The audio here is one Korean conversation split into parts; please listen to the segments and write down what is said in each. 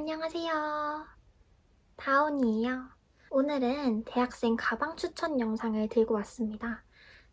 안녕하세요. 다온이에요. 오늘은 대학생 가방 추천 영상을 들고 왔습니다.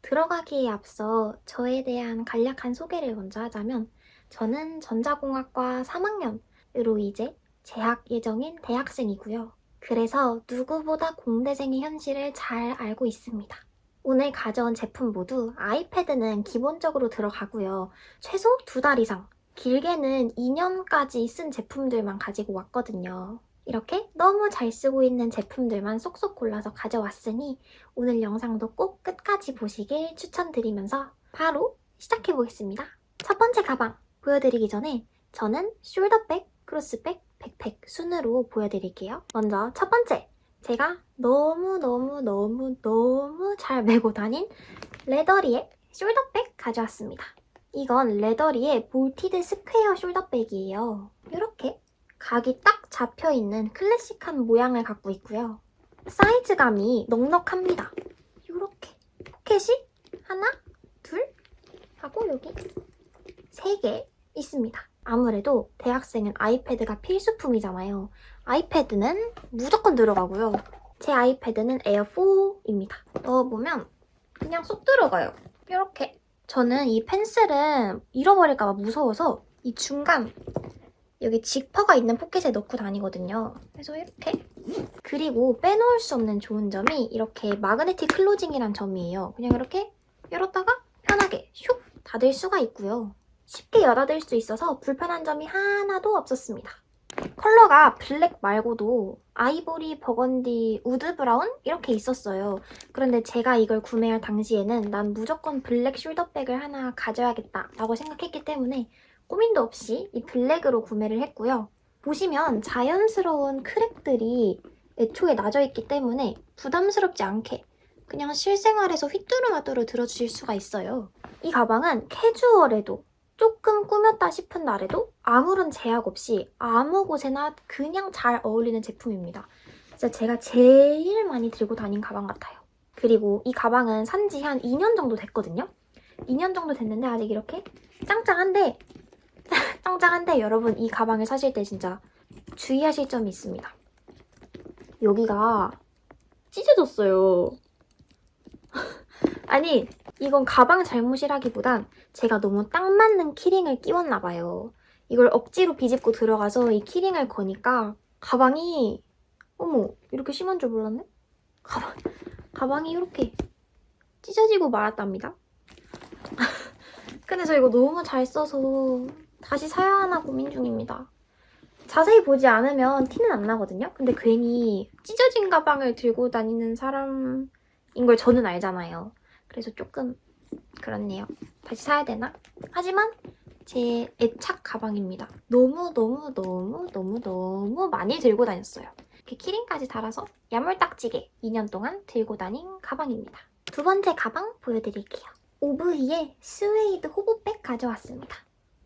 들어가기에 앞서 저에 대한 간략한 소개를 먼저 하자면 저는 전자공학과 3학년으로 이제 재학 예정인 대학생이고요. 그래서 누구보다 공대생의 현실을 잘 알고 있습니다. 오늘 가져온 제품 모두 아이패드는 기본적으로 들어가고요. 최소 두 달 이상, 길게는 2년까지 쓴 제품들만 가지고 왔거든요. 이렇게 너무 잘 쓰고 있는 제품들만 쏙쏙 골라서 가져왔으니 오늘 영상도 꼭 끝까지 보시길 추천드리면서 바로 시작해 보겠습니다. 첫 번째 가방 보여드리기 전에 저는 숄더백, 크로스백, 백팩 순으로 보여드릴게요. 먼저 첫 번째 제가 너무너무너무너무 잘 메고 다닌 레더리의 숄더백 가져왔습니다. 이건 레더리의 볼티드 스퀘어 숄더백이에요. 이렇게 각이 딱 잡혀있는 클래식한 모양을 갖고 있고요. 사이즈감이 넉넉합니다. 이렇게 포켓이 하나, 둘 하고 여기 세 개 있습니다. 아무래도 대학생은 아이패드가 필수품이잖아요. 아이패드는 무조건 들어가고요. 제 아이패드는 에어4입니다. 넣어보면 그냥 쏙 들어가요. 이렇게. 저는 이 펜슬은 잃어버릴까 봐 무서워서 이 중간 여기 지퍼가 있는 포켓에 넣고 다니거든요. 그래서 이렇게. 그리고 빼놓을 수 없는 좋은 점이 이렇게 마그네틱 클로징이란 점이에요. 그냥 이렇게 열었다가 편하게 슉 닫을 수가 있고요. 쉽게 열어둘 수 있어서 불편한 점이 하나도 없었습니다. 컬러가 블랙 말고도 아이보리, 버건디, 우드 브라운 이렇게 있었어요. 그런데 제가 이걸 구매할 당시에는 난 무조건 블랙 숄더백을 하나 가져야겠다 라고 생각했기 때문에 고민도 없이 이 블랙으로 구매를 했고요. 보시면 자연스러운 크랙들이 애초에 나져 있기 때문에 부담스럽지 않게 그냥 실생활에서 휘뚜루마뚜루 들어주실 수가 있어요. 이 가방은 캐주얼에도 조금 꾸몄다 싶은 날에도 아무런 제약 없이 아무 곳에나 그냥 잘 어울리는 제품입니다. 진짜 제가 제일 많이 들고 다닌 가방 같아요. 그리고 이 가방은 산지 한 2년 정도 됐거든요. 2년 정도 됐는데 아직 이렇게 짱짱한데 짱짱한데 여러분 이 가방을 사실 때 진짜 주의하실 점이 있습니다. 여기가 찢어졌어요. 아니 이건 가방 잘못이라기보단 제가 너무 딱 맞는 키링을 끼웠나 봐요. 이걸 억지로 비집고 들어가서 이 키링을 거니까 가방이 어머 이렇게 심한 줄 몰랐네? 가방, 가방이 이렇게 찢어지고 말았답니다. 근데 저 이거 너무 잘 써서 다시 사야 하나 고민 중입니다. 자세히 보지 않으면 티는 안 나거든요? 근데 괜히 찢어진 가방을 들고 다니는 사람인 걸 저는 알잖아요. 그래서 조금 그렇네요. 다시 사야 되나? 하지만 제 애착 가방입니다. 너무너무너무너무너무 많이 들고 다녔어요. 이렇게 키링까지 달아서 야물딱지게 2년 동안 들고 다닌 가방입니다. 두 번째 가방 보여드릴게요. 오브히의 스웨이드 호보백 가져왔습니다.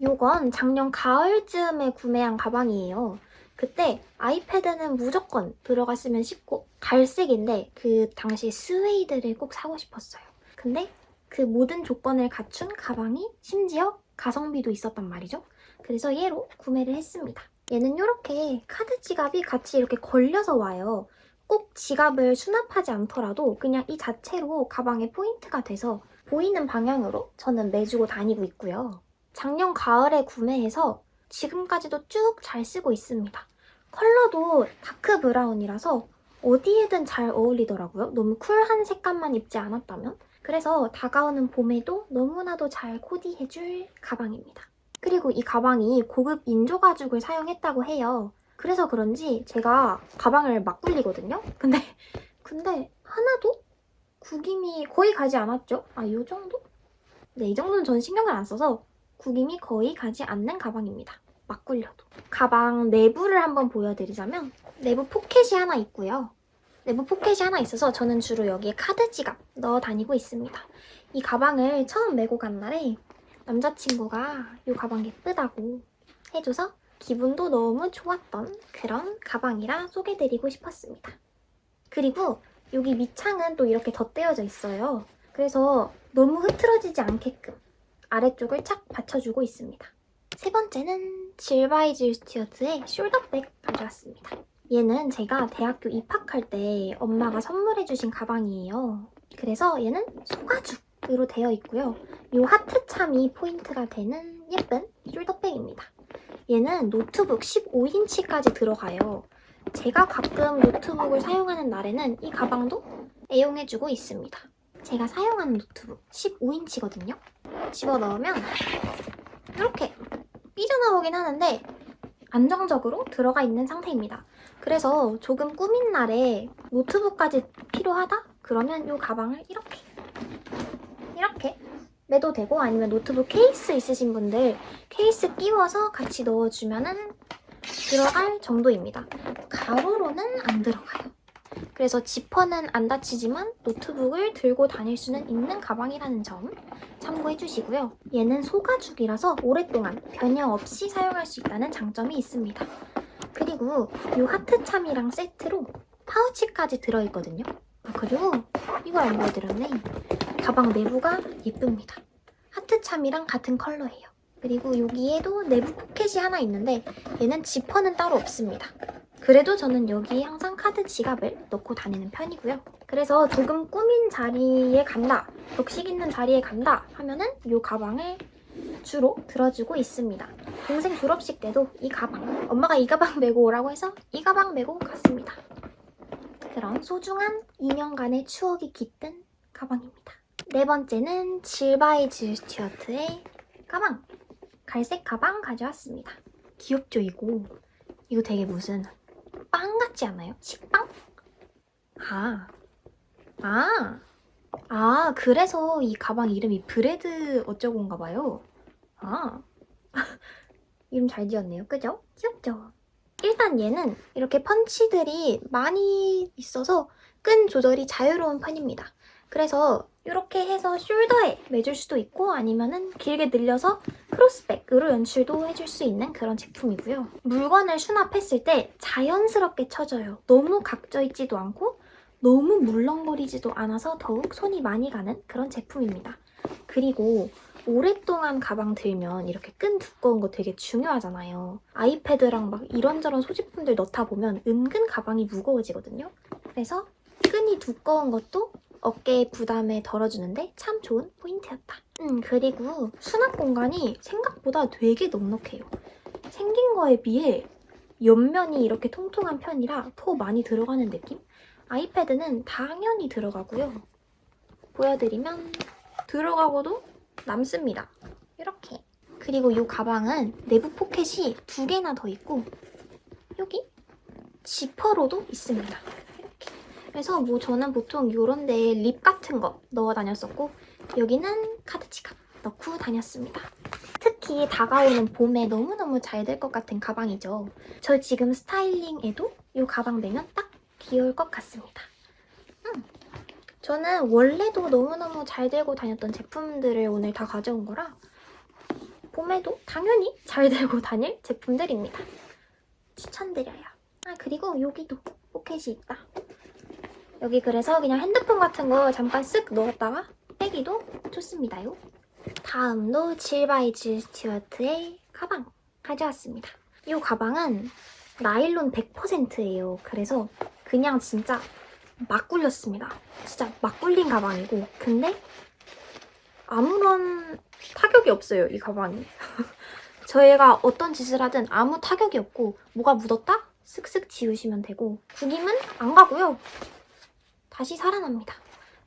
요건 작년 가을쯤에 구매한 가방이에요. 그때 아이패드는 무조건 들어갔으면 싶고 갈색인데 그 당시 스웨이드를 꼭 사고 싶었어요. 근데 그 모든 조건을 갖춘 가방이 심지어 가성비도 있었단 말이죠. 그래서 얘로 구매를 했습니다. 얘는 이렇게 카드 지갑이 같이 이렇게 걸려서 와요. 꼭 지갑을 수납하지 않더라도 그냥 이 자체로 가방에 포인트가 돼서 보이는 방향으로 저는 매주고 다니고 있고요. 작년 가을에 구매해서 지금까지도 쭉 잘 쓰고 있습니다. 컬러도 다크 브라운이라서 어디에든 잘 어울리더라고요. 너무 쿨한 색감만 입지 않았다면. 그래서 다가오는 봄에도 너무나도 잘 코디해줄 가방입니다. 그리고 이 가방이 고급 인조 가죽을 사용했다고 해요. 그래서 그런지 제가 가방을 막 굴리거든요. 근데 근데 하나도 구김이 거의 가지 않았죠? 아, 이 정도? 네, 이 정도는 전 신경을 안 써서 구김이 거의 가지 않는 가방입니다. 막 굴려도. 가방 내부를 한번 보여드리자면 내부 포켓이 하나 있고요. 내부 포켓이 하나 있어서 저는 주로 여기에 카드 지갑 넣어 다니고 있습니다. 이 가방을 처음 메고 간 날에 남자친구가 이 가방 예쁘다고 해줘서 기분도 너무 좋았던 그런 가방이라 소개드리고 싶었습니다. 그리고 여기 밑창은 또 이렇게 덧대어져 있어요. 그래서 너무 흐트러지지 않게끔 아래쪽을 착 받쳐주고 있습니다. 세 번째는 질바이질 스튜어트의 숄더백 가져왔습니다. 얘는 제가 대학교 입학할 때 엄마가 선물해주신 가방이에요. 그래서 얘는 소가죽으로 되어 있고요. 이 하트 참이 포인트가 되는 예쁜 숄더백입니다. 얘는 노트북 15인치까지 들어가요. 제가 가끔 노트북을 사용하는 날에는 이 가방도 애용해주고 있습니다. 제가 사용하는 노트북 15인치거든요. 집어넣으면 이렇게 삐져나오긴 하는데 안정적으로 들어가 있는 상태입니다. 그래서 조금 꾸민 날에 노트북까지 필요하다? 그러면 이 가방을 이렇게 이렇게 매도 되고 아니면 노트북 케이스 있으신 분들 케이스 끼워서 같이 넣어주면 은 들어갈 정도입니다. 가로로는 안 들어가요. 그래서 지퍼는 안 닫히지만 노트북을 들고 다닐 수는 있는 가방이라는 점 참고해 주시고요. 얘는 소가죽이라서 오랫동안 변형 없이 사용할 수 있다는 장점이 있습니다. 그리고 이 하트 참이랑 세트로 파우치까지 들어있거든요. 아, 그리고 이걸 안 보여드렸네. 가방 내부가 예쁩니다. 하트 참이랑 같은 컬러예요. 그리고 여기에도 내부 포켓이 하나 있는데 얘는 지퍼는 따로 없습니다. 그래도 저는 여기 항상 카드 지갑을 넣고 다니는 편이고요. 그래서 조금 꾸민 자리에 간다, 격식 있는 자리에 간다 하면은 이 가방을 주로 들어주고 있습니다. 동생 졸업식 때도 이 가방, 엄마가 이 가방 메고 오라고 해서 이 가방 메고 갔습니다. 그런 소중한 2년간의 추억이 깃든 가방입니다. 네 번째는 질바이 질 스튜어트의 가방. 갈색 가방 가져왔습니다. 귀엽죠, 이거? 이거 되게 무슨 빵 같지 않아요? 식빵? 아, 아, 아, 그래서 이 가방 이름이 브레드 어쩌고인가 봐요. 아, 이름 잘 지었네요. 그죠? 귀엽죠? 일단 얘는 이렇게 펀치들이 많이 있어서 끈 조절이 자유로운 편입니다. 그래서 이렇게 해서 숄더에 매줄 수도 있고 아니면은 길게 늘려서 크로스백으로 연출도 해줄 수 있는 그런 제품이고요. 물건을 수납했을 때 자연스럽게 쳐져요. 너무 각져 있지도 않고 너무 물렁거리지도 않아서 더욱 손이 많이 가는 그런 제품입니다. 그리고 오랫동안 가방 들면 이렇게 끈 두꺼운 거 되게 중요하잖아요. 아이패드랑 막 이런저런 소지품들 넣다 보면 은근 가방이 무거워지거든요. 그래서 끈이 두꺼운 것도 어깨 부담에 덜어주는데 참 좋은 포인트였다. 음, 그리고 수납 공간이 생각보다 되게 넉넉해요. 생긴 거에 비해 옆면이 이렇게 통통한 편이라 더 많이 들어가는 느낌? 아이패드는 당연히 들어가고요. 보여드리면 들어가고도 남습니다. 이렇게. 그리고 이 가방은 내부 포켓이 두 개나 더 있고 여기 지퍼로도 있습니다. 그래서 뭐 저는 보통 이런 데에 립 같은 거 넣어 다녔었고 여기는 카드 지갑 넣고 다녔습니다. 특히 다가오는 봄에 너무너무 잘 될 것 같은 가방이죠. 저 지금 스타일링에도 이 가방 내면 딱 귀여울 것 같습니다. 음. 저는 원래도 너무너무 잘 들고 다녔던 제품들을 오늘 다 가져온 거라 봄에도 당연히 잘 들고 다닐 제품들입니다. 추천드려요. 아 그리고 여기도 포켓이 있다. 여기 그래서 그냥 핸드폰 같은 거 잠깐 쓱 넣었다가 빼기도 좋습니다요. 다음도 질바이질 스튜어트의 가방 가져왔습니다. 이 가방은 나일론 100%예요. 그래서 그냥 진짜 막 굴렸습니다. 진짜 막 굴린 가방이고 근데 아무런 타격이 없어요. 이 가방이. 저희가 어떤 짓을 하든 아무 타격이 없고 뭐가 묻었다? 쓱쓱 지우시면 되고 구김은 안 가고요. 다시 살아납니다.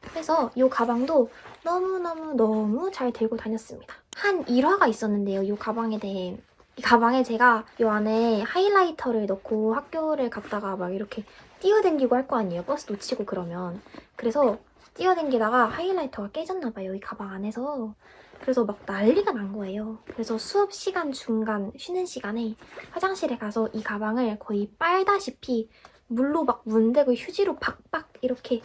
그래서 이 가방도 너무너무너무 잘 들고 다녔습니다. 한 일화가 있었는데요. 이 가방에 대해. 이 가방에 제가 이 안에 하이라이터를 넣고 학교를 갔다가 막 이렇게 뛰어댕기고 할 거 아니에요. 버스 놓치고 그러면. 그래서 뛰어댕기다가 하이라이터가 깨졌나 봐요. 이 가방 안에서. 그래서 막 난리가 난 거예요. 그래서 수업 시간 중간 쉬는 시간에 화장실에 가서 이 가방을 거의 빨다시피 물로 막 문대고 휴지로 박박 이렇게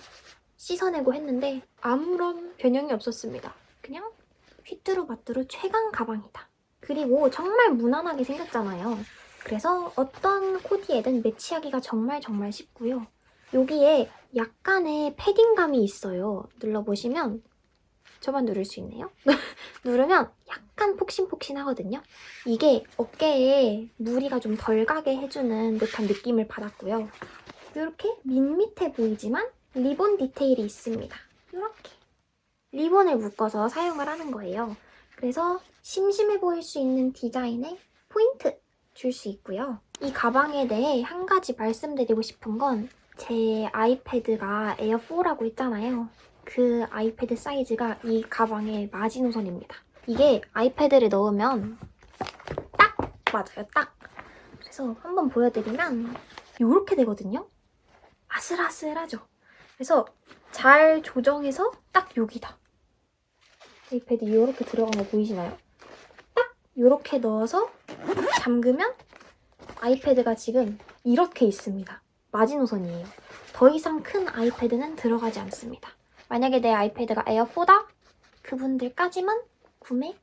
씻어내고 했는데 아무런 변형이 없었습니다. 그냥 휘뚜루마뚜루 최강 가방이다. 그리고 정말 무난하게 생겼잖아요. 그래서 어떤 코디에든 매치하기가 정말 정말 쉽고요. 여기에 약간의 패딩감이 있어요. 눌러보시면 저만 누를 수 있네요. 누르면 약간 폭신폭신하거든요. 이게 어깨에 무리가 좀 덜 가게 해주는 듯한 느낌을 받았고요. 이렇게 밋밋해 보이지만 리본 디테일이 있습니다. 이렇게 리본을 묶어서 사용을 하는 거예요. 그래서 심심해 보일 수 있는 디자인에 포인트 줄 수 있고요. 이 가방에 대해 한 가지 말씀드리고 싶은 건 제 아이패드가 에어4라고 했잖아요. 그 아이패드 사이즈가 이 가방의 마지노선입니다. 이게 아이패드를 넣으면 딱 맞아요, 딱. 그래서 한번 보여드리면 이렇게 되거든요. 아슬아슬하죠. 그래서 잘 조정해서 딱 여기다. 아이패드 이렇게 들어간 거 보이시나요? 딱 이렇게 넣어서 잠그면 아이패드가 지금 이렇게 있습니다. 마지노선이에요. 더 이상 큰 아이패드는 들어가지 않습니다. 만약에 내 아이패드가 에어4다? 그분들까지만 구매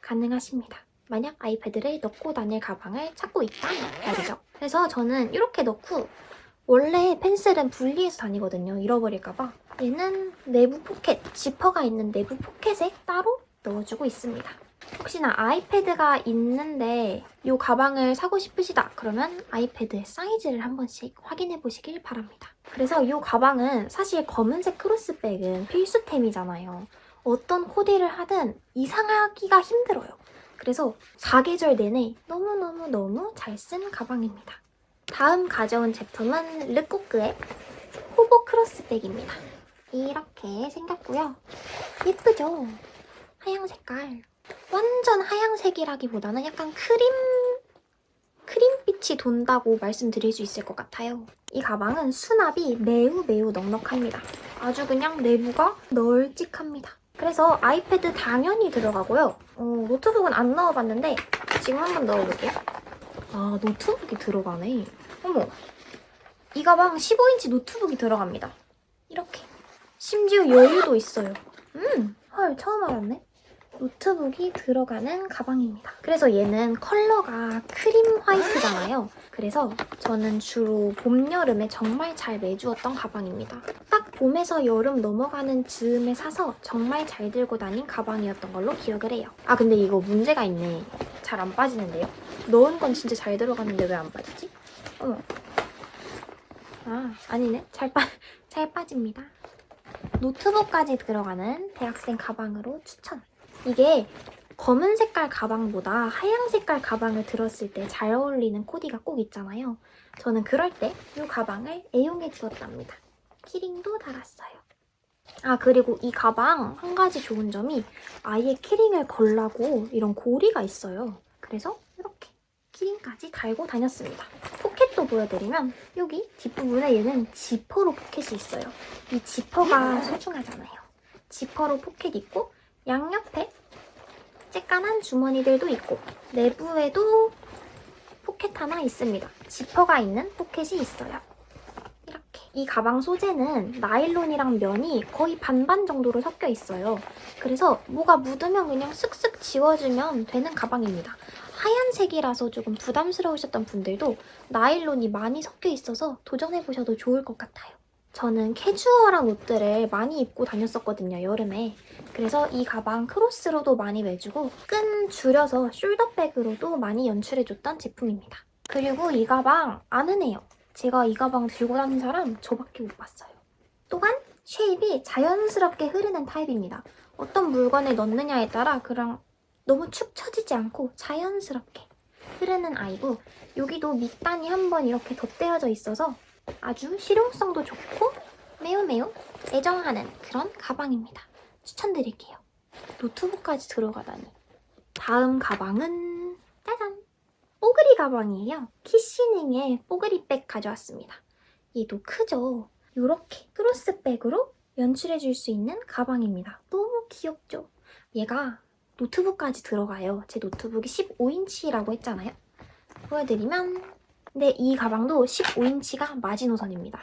가능하십니다. 만약 아이패드를 넣고 다닐 가방을 찾고 있다 말이죠. 그래서 저는 이렇게 넣고 원래 펜슬은 분리해서 다니거든요. 잃어버릴까봐. 얘는 내부 포켓, 지퍼가 있는 내부 포켓에 따로 넣어주고 있습니다. 혹시나 아이패드가 있는데 이 가방을 사고 싶으시다 그러면 아이패드의 사이즈를 한 번씩 확인해 보시길 바랍니다. 그래서 이 가방은 사실 검은색 크로스백은 필수템이잖아요. 어떤 코디를 하든 이상하기가 힘들어요. 그래서 사계절 내내 너무너무너무 잘 쓴 가방입니다. 다음 가져온 제품은 르코크의 호보 크로스백입니다. 이렇게 생겼고요. 예쁘죠? 하양 색깔. 완전 하양색이라기보다는 약간 크림 크림빛이 돈다고 말씀드릴 수 있을 것 같아요. 이 가방은 수납이 매우 매우 넉넉합니다. 아주 그냥 내부가 널찍합니다. 그래서 아이패드 당연히 들어가고요. 어, 노트북은 안 넣어봤는데 지금 한번 넣어볼게요. 아 노트북이 들어가네. 어머 이 가방 15인치 노트북이 들어갑니다. 이렇게 심지어 여유도 있어요. 음, 헐 처음 알았네. 노트북이 들어가는 가방입니다. 그래서 얘는 컬러가 크림 화이트잖아요. 그래서 저는 주로 봄, 여름에 정말 잘 매주었던 가방입니다. 딱 봄에서 여름 넘어가는 즈음에 사서 정말 잘 들고 다닌 가방이었던 걸로 기억을 해요. 아 근데 이거 문제가 있네. 잘 안 빠지는데요? 넣은 건 진짜 잘 들어갔는데 왜 안 빠지지? 어머. 아 아니네. 잘, 빠, 잘 빠집니다. 노트북까지 들어가는 대학생 가방으로 추천. 이게 검은 색깔 가방보다 하양 색깔 가방을 들었을 때 잘 어울리는 코디가 꼭 있잖아요. 저는 그럴 때 이 가방을 애용해 주었답니다. 키링도 달았어요. 아 그리고 이 가방 한 가지 좋은 점이 아예 키링을 걸라고 이런 고리가 있어요. 그래서 이렇게 키링까지 달고 다녔습니다. 포켓도 보여드리면 여기 뒷부분에 얘는 지퍼로 포켓이 있어요. 이 지퍼가 소중하잖아요. 지퍼로 포켓 있고 양옆에 쬐깐한 주머니들도 있고 내부에도 포켓 하나 있습니다. 지퍼가 있는 포켓이 있어요. 이렇게. 이 가방 소재는 나일론이랑 면이 거의 반반 정도로 섞여 있어요. 그래서 뭐가 묻으면 그냥 쓱쓱 지워주면 되는 가방입니다. 하얀색이라서 조금 부담스러우셨던 분들도 나일론이 많이 섞여 있어서 도전해보셔도 좋을 것 같아요. 저는 캐주얼한 옷들을 많이 입고 다녔었거든요, 여름에. 그래서 이 가방 크로스로도 많이 매주고 끈 줄여서 숄더백으로도 많이 연출해줬던 제품입니다. 그리고 이 가방 안 흔해요. 제가 이 가방 들고 다닌 사람 저밖에 못 봤어요. 또한 쉐입이 자연스럽게 흐르는 타입입니다. 어떤 물건을 넣느냐에 따라 그냥 너무 축 처지지 않고 자연스럽게 흐르는 아이고 여기도 밑단이 한번 이렇게 덧대어져 있어서 아주 실용성도 좋고 매우 매우 애정하는 그런 가방입니다. 추천드릴게요. 노트북까지 들어가다니. 다음 가방은 짜잔! 뽀글이 가방이에요. 키시닝의 뽀글이백 가져왔습니다. 얘도 크죠? 이렇게 크로스백으로 연출해줄 수 있는 가방입니다. 너무 귀엽죠? 얘가 노트북까지 들어가요. 제 노트북이 15인치라고 했잖아요. 보여드리면 근데 이 가방도 15인치가 마지노선입니다.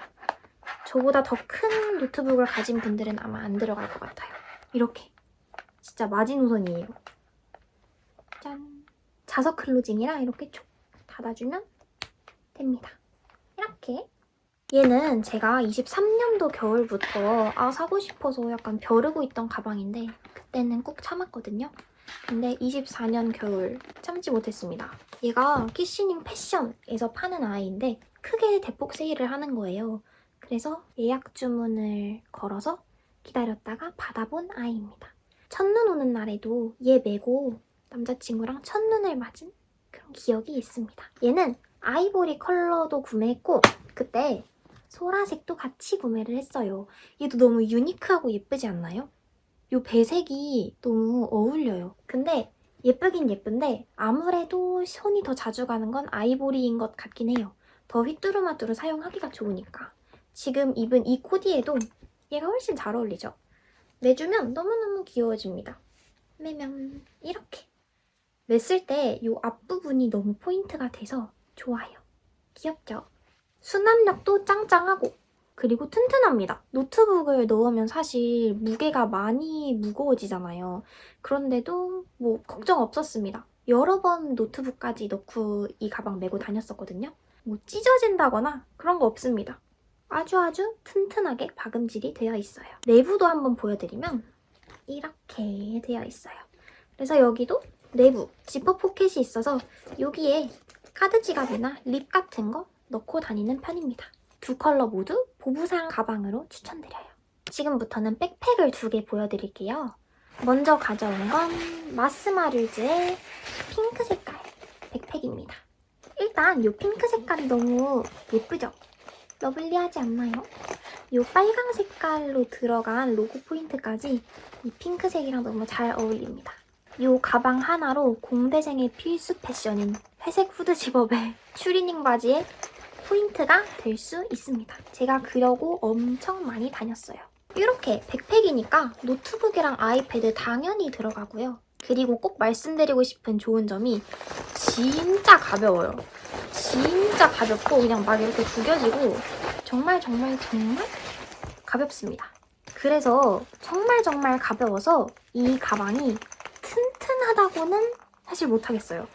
저보다 더 큰 노트북을 가진 분들은 아마 안 들어갈 것 같아요. 이렇게. 진짜 마지노선이에요. 짠. 자석 클로징이랑 이렇게 쭉 닫아주면 됩니다. 이렇게 얘는 제가 23년도 겨울부터 아 사고 싶어서 약간 벼르고 있던 가방인데 그때는 꾹 참았거든요. 근데 24년 겨울 참지 못했습니다. 얘가 키시닝 패션에서 파는 아이인데 크게 대폭 세일을 하는 거예요. 그래서 예약 주문을 걸어서 기다렸다가 받아본 아이입니다. 첫눈 오는 날에도 얘 메고 남자친구랑 첫눈을 맞은 그런 기억이 있습니다. 얘는 아이보리 컬러도 구매했고 그때 소라색도 같이 구매를 했어요. 얘도 너무 유니크하고 예쁘지 않나요? 요 배색이 너무 어울려요. 근데 예쁘긴 예쁜데 아무래도 손이 더 자주 가는 건 아이보리인 것 같긴 해요. 더 휘뚜루마뚜루 사용하기가 좋으니까. 지금 입은 이 코디에도 얘가 훨씬 잘 어울리죠? 매주면 너무너무 귀여워집니다. 매면 이렇게. 맸을 때 이 앞부분이 너무 포인트가 돼서 좋아요. 귀엽죠? 수납력도 짱짱하고 그리고 튼튼합니다. 노트북을 넣으면 사실 무게가 많이 무거워지잖아요. 그런데도 뭐 걱정 없었습니다. 여러 번 노트북까지 넣고 이 가방 메고 다녔었거든요. 뭐 찢어진다거나 그런 거 없습니다. 아주 아주 튼튼하게 박음질이 되어 있어요. 내부도 한번 보여드리면 이렇게 되어 있어요. 그래서 여기도 내부 지퍼 포켓이 있어서 여기에 카드 지갑이나 립 같은 거 넣고 다니는 편입니다. 두 컬러 모두 보부상 가방으로 추천드려요. 지금부터는 백팩을 두 개 보여드릴게요. 먼저 가져온 건 마스마르즈의 핑크 색깔 백팩입니다. 일단 이 핑크 색깔이 너무 예쁘죠? 러블리하지 않나요? 이 빨강 색깔로 들어간 로고 포인트까지 이 핑크색이랑 너무 잘 어울립니다. 이 가방 하나로 공대생의 필수 패션인 회색 후드 집업에 추리닝 바지에 포인트가 될 수 있습니다. 제가 그려고 엄청 많이 다녔어요. 이렇게 백팩이니까 노트북이랑 아이패드 당연히 들어가고요. 그리고 꼭 말씀드리고 싶은 좋은 점이 진짜 가벼워요. 진짜 가볍고 그냥 막 이렇게 구겨지고 정말 정말 정말 가볍습니다. 그래서 정말 정말 가벼워서 이 가방이 튼튼하다고는 사실 못하겠어요.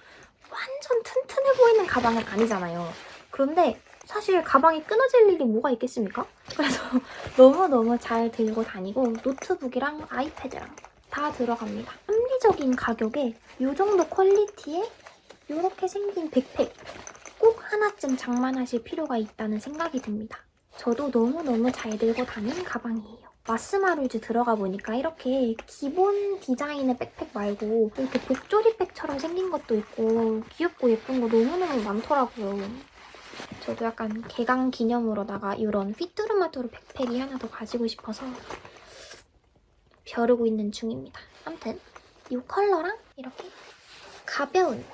완전 튼튼해 보이는 가방은 아니잖아요. 그런데 사실 가방이 끊어질 일이 뭐가 있겠습니까? 그래서 너무너무 잘 들고 다니고 노트북이랑 아이패드랑 다 들어갑니다. 합리적인 가격에 이 정도 퀄리티에 이렇게 생긴 백팩 꼭 하나쯤 장만하실 필요가 있다는 생각이 듭니다. 저도 너무너무 잘 들고 다닌 가방이에요. 마스마루즈 들어가 보니까 이렇게 기본 디자인의 백팩 말고 이렇게 복조리백처럼 생긴 것도 있고 귀엽고 예쁜 거 너무너무 많더라고요. 저도 약간 개강 기념으로다가 이런 휘뚜루마뚜루 백팩이 하나 더 가지고 싶어서 벼르고 있는 중입니다. 아무튼 이 컬러랑 이렇게 가벼운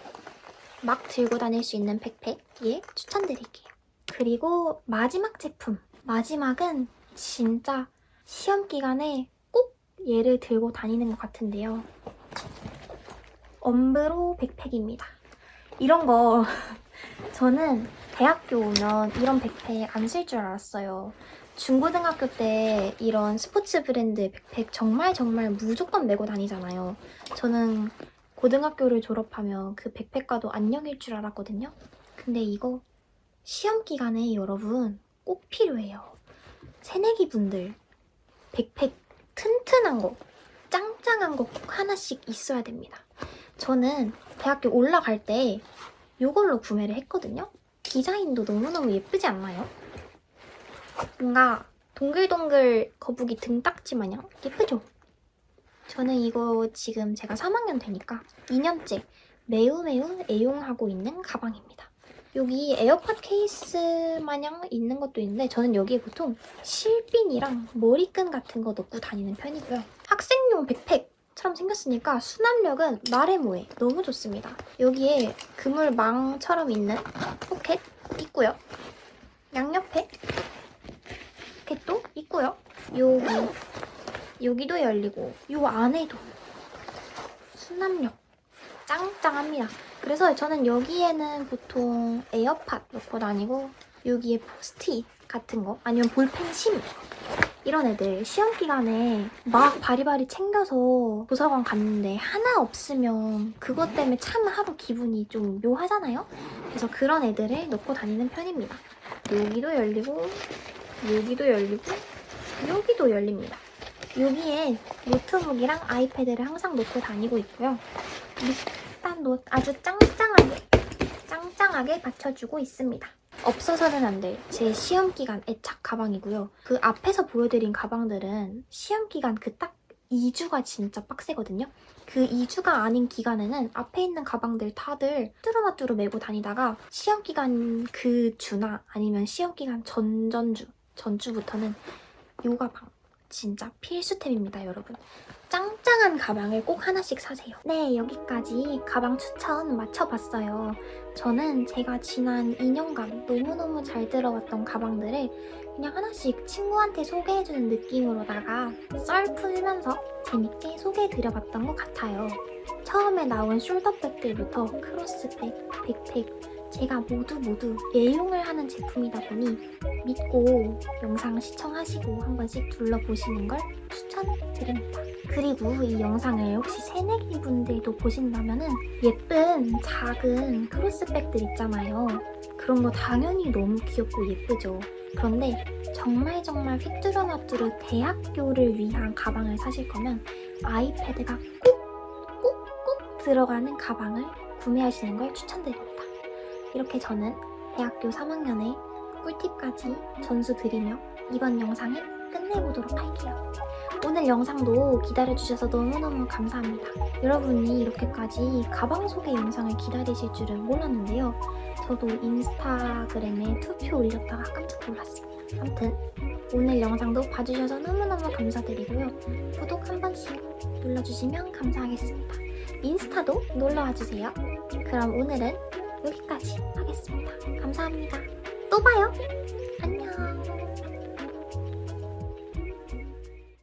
막 들고 다닐 수 있는 백팩 예 추천드릴게요. 그리고 마지막 제품 마지막은 진짜 시험 기간에 꼭 얘를 들고 다니는 것 같은데요. 엄브로 백팩입니다. 이런 거 저는 대학교 오면 이런 백팩 안 쓸 줄 알았어요. 중고등학교 때 이런 스포츠 브랜드 백팩 정말 정말 무조건 메고 다니잖아요. 저는 고등학교를 졸업하면 그 백팩과도 안녕일 줄 알았거든요. 근데 이거 시험 기간에 여러분 꼭 필요해요. 새내기 분들 백팩 튼튼한 거, 짱짱한 거 꼭 하나씩 있어야 됩니다. 저는 대학교 올라갈 때 이걸로 구매를 했거든요. 디자인도 너무너무 예쁘지 않나요? 뭔가 동글동글 거북이 등딱지 마냥 예쁘죠? 저는 이거 지금 제가 3학년 되니까 2년째 매우 매우 애용하고 있는 가방입니다. 여기 에어팟 케이스 마냥 있는 것도 있는데 저는 여기에 보통 실핀이랑 머리끈 같은 거 넣고 다니는 편이고요. 학생용 백팩 처럼 생겼으니까 수납력은 말해 뭐해 너무 좋습니다. 여기에 그물망처럼 있는 포켓 있고요. 양옆에 포켓도 있고요. 여기 여기도 열리고 요 안에도 수납력 짱짱합니다. 그래서 저는 여기에는 보통 에어팟 넣고 다니고 여기에 포스트잇 같은 거 아니면 볼펜 심 이런 애들 시험 기간에 막 바리바리 챙겨서 도서관 갔는데 하나 없으면 그것 때문에 참 하루 기분이 좀 묘하잖아요. 그래서 그런 애들을 넣고 다니는 편입니다. 여기도 열리고 여기도 열리고 여기도 열립니다. 여기에 노트북이랑 아이패드를 항상 놓고 다니고 있고요. 일단 노, 아주 짱짱하게 짱짱하게 받쳐주고 있습니다. 없어서는 안 될 제 시험 기간 애착 가방이고요. 그 앞에서 보여드린 가방들은 시험 기간 그 딱 2주가 진짜 빡세거든요. 그 2주가 아닌 기간에는 앞에 있는 가방들 다들 뚜루마뚜루 메고 다니다가 시험 기간 그 주나 아니면 시험 기간 전전주, 전주부터는 요 가방 진짜 필수템입니다, 여러분. 짱짱한 가방을 꼭 하나씩 사세요. 네, 여기까지 가방 추천 마쳐봤어요. 저는 제가 지난 2년간 너무너무 잘 들어왔던 가방들을 그냥 하나씩 친구한테 소개해주는 느낌으로다가 썰 풀면서 재밌게 소개해드려봤던 것 같아요. 처음에 나온 숄더백들부터 크로스백, 백팩 제가 모두 모두 애용을 하는 제품이다 보니 믿고 영상 시청하시고 한 번씩 둘러보시는 걸 추천드립니다. 그리고 이 영상을 혹시 새내기 분들도 보신다면 은 예쁜 작은 크로스백들 있잖아요. 그런 거 당연히 너무 귀엽고 예쁘죠. 그런데 정말 정말 휘뚜루마뚜루 대학교를 위한 가방을 사실 거면 아이패드가 꼭꼭꼭 들어가는 가방을 구매하시는 걸 추천드립니다. 이렇게 저는 대학교 3학년에 꿀팁까지 전수 드리며 이번 영상을 끝내보도록 할게요. 오늘 영상도 기다려주셔서 너무너무 감사합니다. 여러분이 이렇게까지 가방 소개 영상을 기다리실 줄은 몰랐는데요. 저도 인스타그램에 투표 올렸다가 깜짝 놀랐습니다. 아무튼 오늘 영상도 봐주셔서 너무너무 감사드리고요. 구독 한 번씩 눌러주시면 감사하겠습니다. 인스타도 놀러와주세요. 그럼 오늘은 여기까지 하겠습니다. 감사합니다. 또 봐요. 안녕.